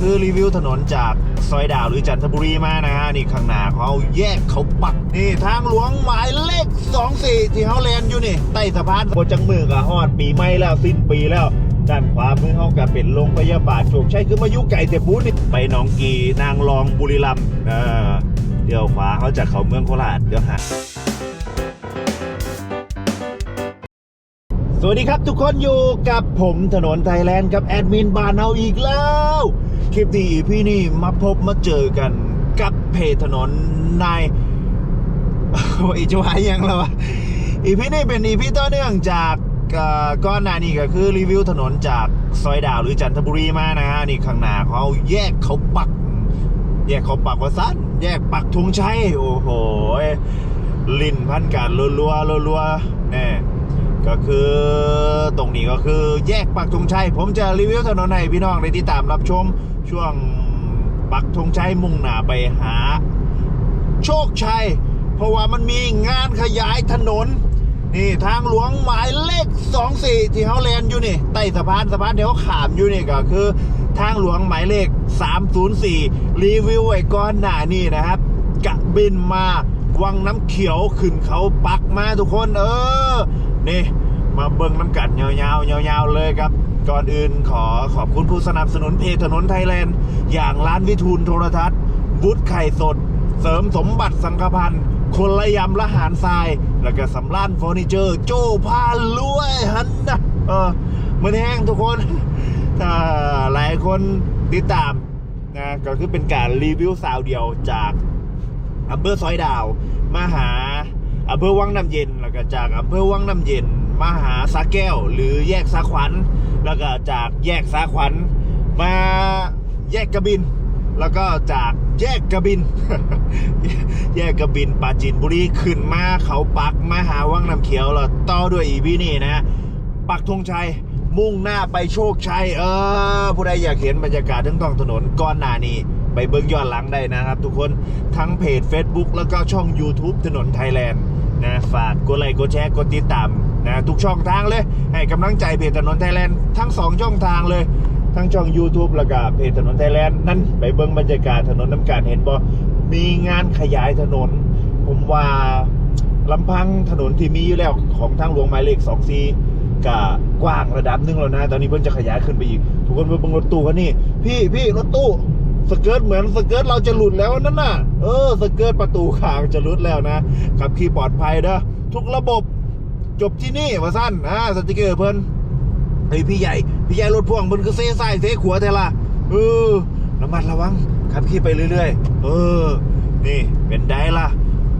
คือรีวิวถนนจากซอยดาวหรือจันทบุรีมานะฮะนี่ข้างหน้าเขาแยกเขาปักนี่ทางหลวงหมายเลข 24 ที่เขาแลนอยู่นี่ใต้สะพานบนจังมือกับฮอดปีใหม่แล้วสิ้นปีแล้วด้านขวามือเขากับเป็นโรงพยาบาลโชคชัยคือมายุไก่แต่พูนี่ไปหนองกีนางรองบุรีรัมย์เออเดี๋ยวขวาเขาจะเขาเมืองโคราชเดี๋ยวหาสวัสดีครับทุกคนอยู่กับผมถนนไทยแลนด์กับแอดมินบานเอาอีกแล้ว คลิปนี้พี่นี่มาพบมาเจอกันกับเพจถนนนายอีจว่ายังแล้ววะอีพี่นี่เป็นอีพี่ต่อเนื่องจากก่อก้อนหน้านี้ก็คือรีวิวถนนจากซอยดาวหรือจันทบุรีมานะฮะนี่ข้างหน้าเขาแยกเขาปัก แยกเขาปักว่าสั้นแยกปักธงชัยโอ้โหลินพันการรัวๆรัวๆแน่ก็คือตรงนี้ก็คือแยกปักธงชัยผมจะรีวิวถนนให้พี่น้องได้ติดตามรับชม ช่วงปักธงชัยมุ่งหน้าไปหา โชคชัย เพราะว่ามันมีงานขยายถนน นี่ทางหลวงหมายเลข 24 ที่เขาแลนอยู่นี่ใต้สะพานสะพานเดี๋ยวขามอยู่นี่ก็คือ ทางหลวงหมายเลข 304 รีวิวไว้ก่อนหน้านี่นะครับกะบินมาวังน้ำเขียวขึ้นเขาปักมาทุกคน เออ นี่ มาเบิ่งน้ำกัดยาวๆยาวๆเลยครับ ก่อนอื่นขอขอบคุณผู้สนับสนุนเพจถนนไทยแลนด์ อย่างร้านวิทูลโทรทัศน์บุตรไข่สด เสริมสมบัติสังฆพันธ์คนละยำละหารทราย แล้วก็สำล้านเฟอร์นิเจอร์ โจ้พารวยฮันนะเออมันแห้งทุกคน ถ้าหลายคนติดตามนะก็คือเป็นการรีวิวสาวเดียวจากอำเภอซอยดาวมาหาอำเภอวังน้ำเย็นแล้วก็จากอำเภอวังน้ำเย็นมาหาสาแก้ว หรือแยกสาขวัญ แล้วก็จากแยกสาขวัญมาแยกกระบิน แล้วก็จากแยกกระบิน แยกกระบินปาจีนบุรีขึ้นมาเขาปักมาหาวังน้ำเขียวแล้วต่อด้วยอีพีนี่นะ ปักธงชัยมุ่งหน้าไปโชคชัยเออ ผู้ใดอยากเห็นบรรยากาศทั้งท้องถนนก้อนหน้านี้ไปเบิ้งย้อนหลังได้นะครับทุกคนทั้งเพจ Facebook แล้วก็ช่อง YouTube ถนนไทยแลนด์ นะฝากกดไลค์กดแชร์กดติดตามนะทุกช่องทางเลย ให้กำลังใจเพจถนนไทยแลนด์ทั้งสองช่องทางเลย ทั้งช่อง YouTube แล้วก็เพจถนนไทยแลนด์นั่นไปเบิ้งบรรยากาศถนนน้ำการเห็นบ่มีงานขยายถนน ผมว่าลำพังถนนที่มีอยู่แล้วของทางหลวงหมายเลข2 4ก็กว้างระดับหนึงแล้วนะ ตอนนี้เพิ่นจะขยายขึ้นไปอีก ทุกคนเบิ่งรถตู้กันนี่พี่พี่รถตู้ สเกิร์ตเหมือนสเกิร์ตเราจะหลุดแล้วนั่นน่ะ เออสเกิร์ตประตูขางจะหลุดแล้วนะขับขี่ปลอดภัยเด้อทุกระบบจบที่นี่ว่าสั้นอ่าสติกเกอร์เพิ่นเฮ้ยพี่ใหญ่พี่ใหญ่รถพ่วงมันก็เซ่ใส่เซ่ขวาเทล่ะเออระมัดระวังขับขี่ไปเรื่อยๆ เออ นี่เป็นได้ล่ะ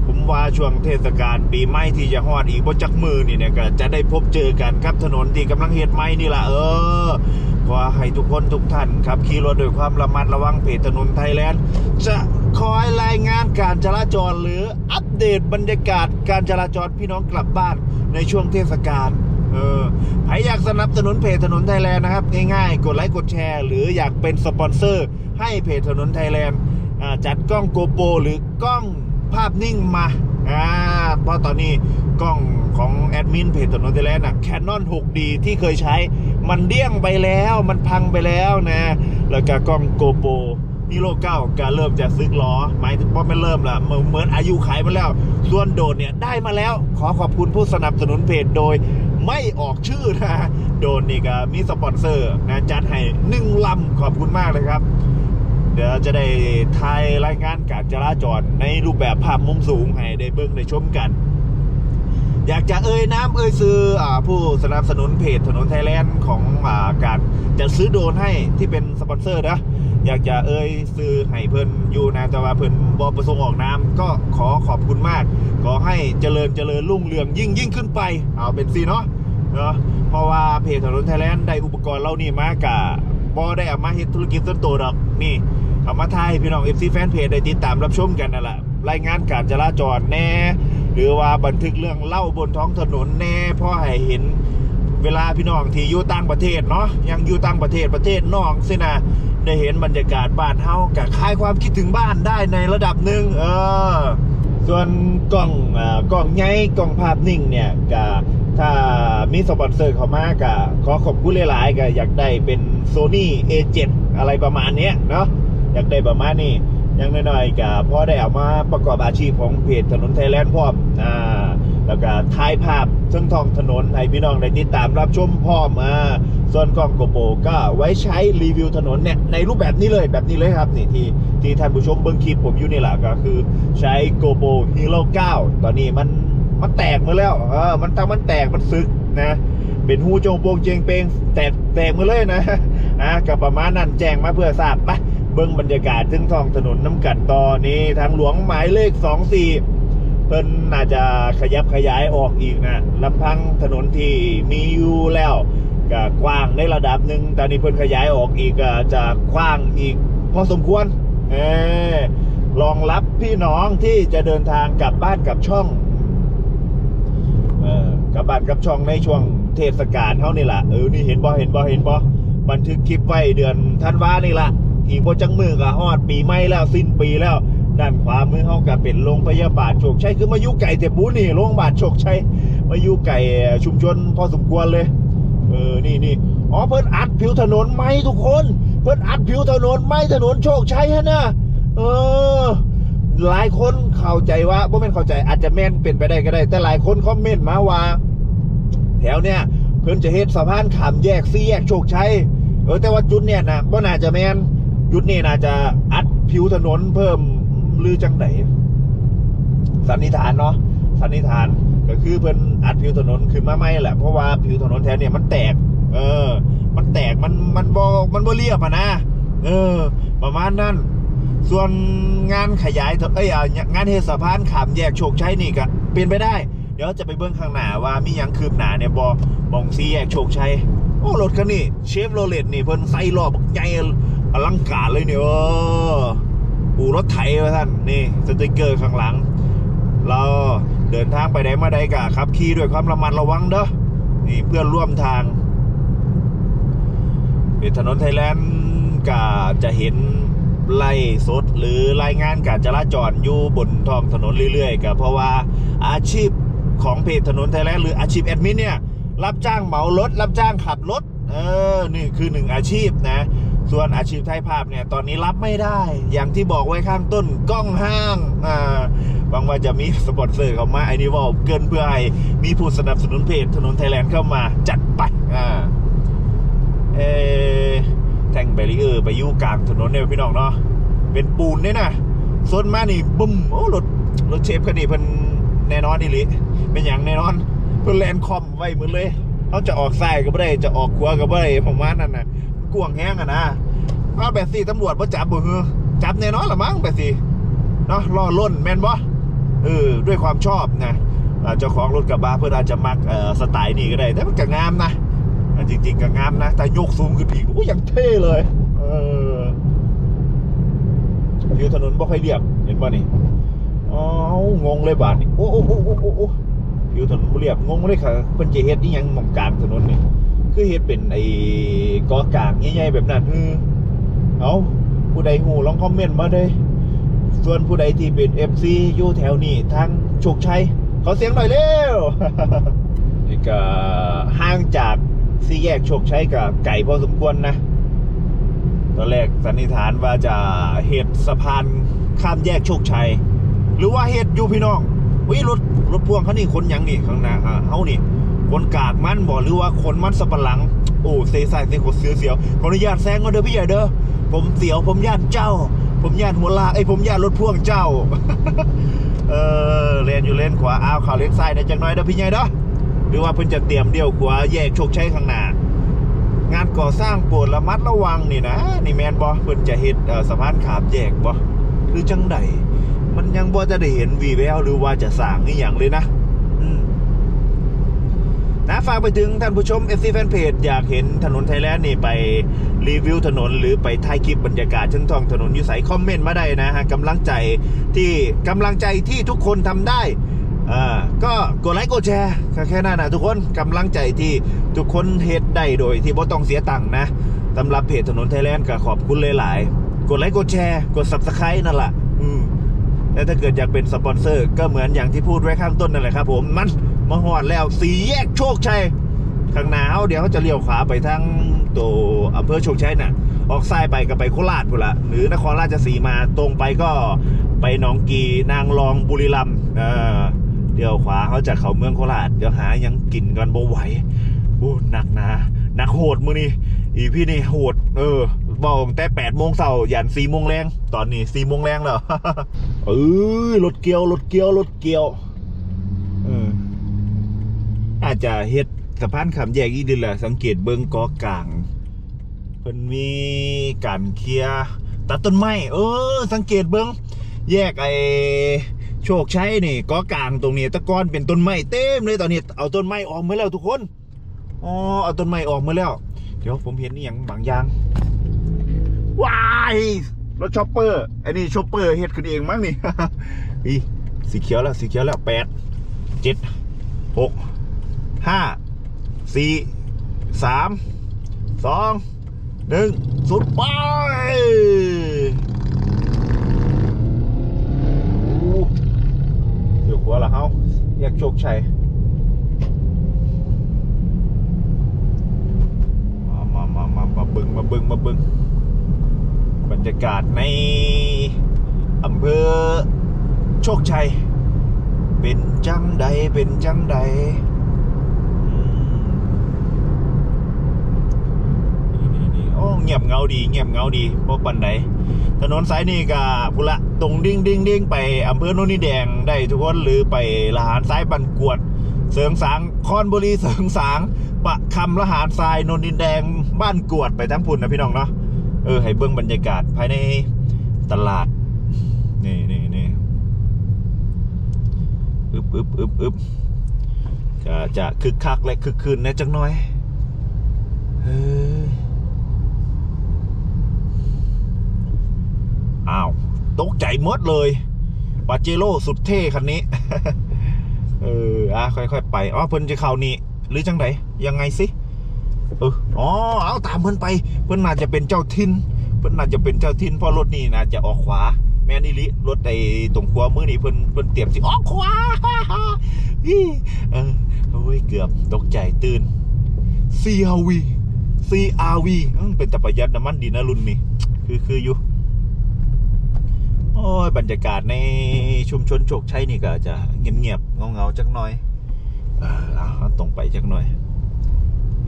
ผมว่าช่วงเทศกาลปีใหม่ที่จะฮอดอีกบนจักมือนี่เนี่ยก็จะได้พบเจอกันครับถนนที่กำลังเฮ็ดใหม่นี่ล่ะเออ ขอให้ทุกคนทุกท่านขับขี่รถด้วยความระมัดระวังเพจถนนไทยแลนด์จะคอยรายงานการจราจรหรืออัปเดตบรรยากาศการจราจรพี่น้องกลับบ้านในช่วงเทศกาลเออใครอยากสนับสนุนเพจถนนไทยแลนด์นะครับ ง่ายๆ กดไลค์กดแชร์ หรืออยากเป็นสปอนเซอร์ ให้เพจถนนไทยแลนด์จัดกล้องโกโปรหรือกล้องภาพนิ่งมาอ่าเพราะตอนนี้กล้องของแอดมินเพจถนนไทยแลนด์อะแคนนอน 6D ที่เคยใช้ มันเดี้ยงไปแล้วมันพังไปแล้วนะ แล้วก็กล้องโกโปรนี่โลกเก้าการเริ่มจะซึกล้อหมายถึงว่าไม่เริ่มละเหมือนอายุขายมาแล้ว ส่วนโดดเนี่ยได้มาแล้ว ขอขอบคุณผู้สนับสนุนเพจโดยไม่ออกชื่อนะโดนนี่ก็มีสปอนเซอร์นะจัดให้หนึ่งลำขอบคุณมากเลยครับ เดี๋ยวจะได้ทายรายงานการจราจรในรูปแบบภาพมุมสูงให้ได้เบิ่งได้ชมกัน อยากจะเอ่ยน้ำเอ่ยซื้ออผู้สนับสนุนเพจถนนไทยแลนด์ของอการจะซื้อโดนให้ที่เป็นสปอนเซอร์นะอยากจะเอ่ยซื้อให้เพิ่นอยู่นะแต่ว่าเพิ่นบอประสงค์ออกน้ำก็ขอขอบคุณมาก ขอให้เจริญเจริญรุ่งเรืองยิ่งยิ่งขึ้นไป เอาเป็นซีเนาะเนาะเพราะว่าเพจถนนไทยแลนด์ได้อุปกรณ์เรานี่มากะบอได้เอามาเฮ็ดธุรกิจส่วนตัวดอกนี่เอามาทายพี่น้อง FC แฟนเพจได้ติดตามรับชมกันนั่นแหละรายงานการจราจรแน่ หรือว่าบันทึกเรื่องเล่าบนท้องถนนแน่พ่อให้เห็นเวลาพี่น้องที่อยู่ต่างประเทศเนาะยังอยู่ต่างประเทศประเทศนอกสินะได้เห็นบรรยากาศบ้านเฮากับคลายความคิดถึงบ้านได้ในระดับหนึ่งเออส่วนกล้องอกล้องใหญ่กล้องภาพนิ่งเนี่ยก็ถ้ามีสปอนเซอร์เขามาก็ขอขอบคุณหลาย ๆก็อยากได้เป็น Sony A7 อะไรประมาณนี้เนาะอยากได้ประมาณนี้ ยังน้อยๆกับพ่อได้เอามาประกอบอาชีพของเพจถนนไทยแลนด์พร้อมอ่าแล้วก็ถ่ายภาพซึ่งทองถนนให้พี่น้องได้ติดตามรับชมพร้อมอ่าส่วนกล้องโกโปก็ไว้ใช้รีวิวถนนเนี่ยในรูปแบบนี้เลยแบบนี้เลยครับนี่ที่ที่ท่านผู้ชมเบิ้งคลิปผมอยู่นี่แหละก็คือใช้ GoPro Hero 9ตอนนี้มันมันแตกมาแล้วเออมันตั้งมันแตกมันซึกนะเป็นหูโจงโปงเจงเปงแตกแตกมาเลยนะอะกับประมาณนั้นแจ้งมาเพื่อทราบไป เบิ้งบรรยากาศถึงท้องถนนน้ำกัดตอนนี้ทางหลวงหมายเลข 24 เพิ่นน่าจะขยับขยายออกอีกนะลำพังถนนที่มีอยู่แล้วก็กว้างในระดับหนึ่งตอนนี้เพิ่นขยายออกอีกจะกว้างอีกพอสมควรเออรองรับพี่น้องที่จะเดินทางกลับบ้านกับช่องเออกลับบ้านกับช่องในช่วงเทศกาลเท่านี่แหละเออนี่เห็นบ่เห็นบ่เห็นบ่บันทึกคลิปไว้เดือนธันวานี่ละ อีกบ่จังมือก็ฮอดปีใหม่แล้วสิ้นปีแล้ว ด้านขวามือเฮาก็เป็นโรงพยาบาลโชคชัยคือมาอยู่ไก่แต่ปูนี่โรงพยาบาลโชคชัยมาอยู่ไก่ชุมชนพอสมควรเลยเออนี่นี่อ๋อเพิ่นอัดผิวถนนไหมทุกคน เพิ่นอัดผิวถนนไหมถนนโชคชัยฮะนะเออหลายคนเข้าใจว่าบ่แม่นเข้าใจอาจจะแม่นเป็นไปได้ก็ได้ แต่หลายคนคอมเมนต์มาว่าแถวเนี่ยเพิ่นจะเฮ็ดสะพานขามแยกสี่แยกโชคชัยเออแต่ว่าจุดเนี่ยนะบ่น่าจะแม่น จุดนี้น่าจะอัดผิวถนนเพิ่มหรือจังไหน สันนิษฐานเนาะสันนิษฐานก็คือเพิ่นอัดผิวถนนขึ้นมาใหม่แหละเพราะว่าผิวถนนแถวเนี่ยมันแตก เออ มันแตกมันมันบ่มันบ่เรียบอะนะเออ ประมาณนั้น ส่วนงานขยายเอ้ยงานเทศบาลขามแยกโชคชัยนี่ก็เป็นไปได้ เดี๋ยวจะไปเบื้องข้างหน้าว่ามียังคืบหน้าเนี่ยบอบองซีแยกโชคชัยโอ้รถคันนี้เชฟโรเลตนี่เพิ่นใส่รอบใหญ่ อลังการเลยเนี่ยเอออูรถไถมาท่านนี่สติกเกอร์ข้างหลัง เราเดินทางไปไหนมาใดกะครับขี่ด้วยความระมัดระวังเด้อนี่เพื่อนร่วมทางเป็นถนนไทยแลนด์ก็จะเห็นไล่สดหรือรายงานการจราจรอยู่บนท้องถนนเรื่อยๆก็เพราะว่าอาชีพของเพจถนนไทยแลนด์หรืออาชีพแอดมินเนี่ย รับจ้างเหมารถ รับจ้างขับรถ เออ นี่คือหนึ่งอาชีพนะ ส่วนอาชีพถ่ายภาพเนี่ยตอนนี้รับไม่ได้ อย่างที่บอกไว้ข้างต้นกล้องห้างอ่าบางว่าจะมีสปอนเซอร์เข้ามาไอ้นี่ว่าเกินเพื่อให้มีผู้สนับสนุนเพจถนนไทยแลนด์เข้ามาจัดไปอ่าเอแท่งแบรีเออร์ไปยู่กลางถนนเนี่ยพี่น้องเนาะเป็นปูนเนี่ยนะโซนมานี่บึ้มโอ้รถรถเชฟคันนี้เพิ่นแน่นอนนี่ลิเป็นอย่างแน่นอนเพิ่นแลนคอมไว้หมือนเลยเขาจะออกซ้ายก็ไม่ได้จะออกขวาก็ไม่ได้ผมว่านั่นนะ กวงแห้งอะนะว่าแบบสี่ตำรวจมาจับบ่เฮือจับแน่นอนละมั้งแบบสี่เนาะล่อล้นแมนบ่เออด้วยความชอบนะเจ้าของรถกระบะเพื่อนอาจจะมักสไตล์นี้ก็ได้ แต่มันก็งามนะจริง ๆก็งามนะ แต่ยกสูงขึ้นอีกโอ้ยอย่างเท่เลยเออผิวถนนบ่ค่อยเรียบเห็นป่ะนี่อ๋องงเลยบาดนี่โอ้โอ้โอ้โอ้โอ้ผิวถนนบ่เรียบงงเลยค่ะเพิ่นจะเฮ็ดนี่ยังมองกลางถนนนี่ คือเฮ็ดเป็นไอ้กอกลางใหญ่ๆแบบนั้นฮือเอาผู้ใดฮู้ลองคอมเมนต์มาเด้อส่วนผู้ใดที่เป็น FC อยู่แถวนี้ทางโชคชัยขอเสียงหน่อยเร็วนี่ก็ห่างจากสี่แยกโชคชัยก็ไกลพอสมควรนะตอนแรกสันนิษฐานว่าจะเหตุสะพานข้ามแยกโชคชัย หรือว่าเหตุอยู่พี่น้องวิรถรถพ่วงเขานี่คนยังนี่ข้างหน้าอ่าเฮานี่ คนกากมันบ่หรือว่าคนมันสับปะหลัง โอ้เซซายเซโคตรเสียวเสียวขออนุญาตแซงก่อนเด้อพี่ใหญ่เด้อผมเสียวผมญาติเจ้า ผมญาติหัวลาไอ้ยผมญาติรถพ่วงเจ้า เออเลนอยู่เลนขวาอ้าวข่าเลนซ้ายได้จังน้อยเด้อพี่ใหญ่เด้อหรือว่าเพิ่นจะเตรียมเดี่ยวขวาแยกโชคชัยข้างหน้างานก่อสร้างโปรดระมัดระวังนี่นะนี่แมนบอเพิ่นจะเฮ็ดสะพานขามแยกบ่หรือจังใดมันยังบ่จะได้เห็นวีแววหรือว่าจะสร้างนี่อย่างเลยนะ นะฝากไปถึงท่านผู้ชม FC Fanpage อยากเห็นถนนไทยแลนด์นี่ไปรีวิวถนน หรือไปถ่ายคลิปบรรยากาศชั้นทองถนนอยู่ใสคอมเมนต์มาได้นะฮะกำลังใจที่กำลังใจที่ทุกคนทำได้อ่าก็กดไลค์กดแชร์แค่นั้นนะทุกคนกำลังใจที่ทุกคนเฮ็ดได้โดยที่บ่ต้องเสียตังค์นะสำหรับเพจถนนไทยแลนด์ก็ขอบคุณหลายๆ กดไลค์กดแชร์กด Subscribe นั่นแหละอืมแล้วถ้าเกิดอยากเป็นสปอนเซอร์ ก็เหมือนอย่างที่พูดไว้ข้างต้นนั่นแหละครับผมมัน มาหอดแล้วสีแยกโชคชัยข้างหน้าเขาเดี๋ยวเขาจะเลี้ยวขวาไปทางตัวอำเภอโชคชัยน่ะ ออกซ้ายไปก็ไปโคราชพุ่นละหรือนครราชสีมาตรงไปก็ไปหนองกีนางรองบุรีรัมย์เออเดี๋ยวขวาเขาจะเขาเมืองโคราชเดี๋ยวหายังกินกันบ่ไหวโอ้หนักนะหนักโหดมือนี่อีพี่นี่โหด เออบอกแต่แปดโมงเช้ายันสี่โมงแรง ตอนนี้สี่โมงแรงแล้วเออรถเกียวรถเกียวรถเกียว อาจจะเฮ็ดสะพานขามแยกอีเดือนละสังเกตเบิงกอกลางเพิ่นมีการเคลียร์ตัดต้นไม้เออ สังเกตเบิ้งแยกไอโชคชัยนี่ก็กลางตรงนี้ตะกอนเป็นต้นไม้เต็มเลยตอนนี้เอาต้นไม้ออกมาแล้วทุกคนอ๋อเอาต้นไม้ออกมาแล้ว เดี๋ยวผมเห็นนี่อย่างบางอย่างว้ายรถชอปเปอร์อันนี้ชอปเปอร์เฮ็ดขึ้นเองมั้งนี่อีสีเขียวแล้วสีเขียวแล้วแปดเจ็ดหก ห้าสี่สามสองหนึ่งสุดไปอ้เดี๋ยวหัวละเฮาแยากโชคชัยมามามามามาบึงมาบึงมาบึงบรรยากาศในอำเภอโชคชัย เป็นจังใดเป็นจังใดอืมนี่นี่นี่โอ้เงี ยบเงาดี เงียบเงาดีบ่ปันใดถนนสายนี้ก็พุละตรงดิ่งดิ่งดิ่งไปอำเภอโนนนีแดงได้ทุกคนหรือไปละหารซ้ายบันกวด เสริงสางคอนบุรีเสริงสางปะคำละหารทรายนนดินแดงบ้านกวดไปทั้งพุ่นนะพี่น้องเนาะเออให้เบื้องบรรยากาศภายในตลาด นี่นี่นี่อึบอึบอึบอึบก็จะคึกคักและคึกคืนนะจังน้อยเฮ้ย อ้าวตกใจหมดเลยปาเจโร่สุดเท่คันนี้ เอออะค่อยๆไปอ๋อเพิ่นจะเข้านี่หรือจังไดยังไงสิเอออ๋อเอาตามเพิ่นไป เพิ่นน่าจะเป็นเจ้าทินเพิ่นน่าจะเป็นเจ้าทินเพราะรถนี่น่าจะออกขวา แม่นี่ลิรถไอ้ตรงขวามือนี่เพิ่นเพิ่นเตรียมสิออกขวาอีเออโอ้ยเกือบตกใจตื่น CRV CRV เป็นแต่ปรยัดน้ำมันดีนะรุ่นนี้คือคืออยู่ โอ้ยบรรยากาศในชุมชนโชคชัยนี่ก็จะเงียบๆเงาๆจักหน่อย เออเอาตรงไปจักหน่อย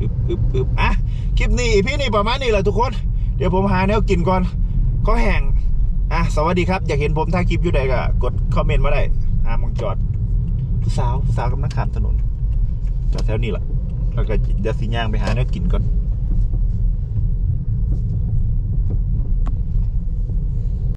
อึบอึบอึบอะคลิปนี้พี่นี่ประมาณนี้แหละทุกคน เดี๋ยวผมหาแนวกินก่อนก็แห้งอะสวัสดีครับ อยากเห็นผมถ่ายคลิปอยู่ใดก็กดคอมเมนต์มาได้หามองจอดผู้สาวผู้สาวกำลังข้ามถนนจอดแถวนี้แหละแล้วก็เดี๋ยวสิย่างไปหาแนวกินก่อน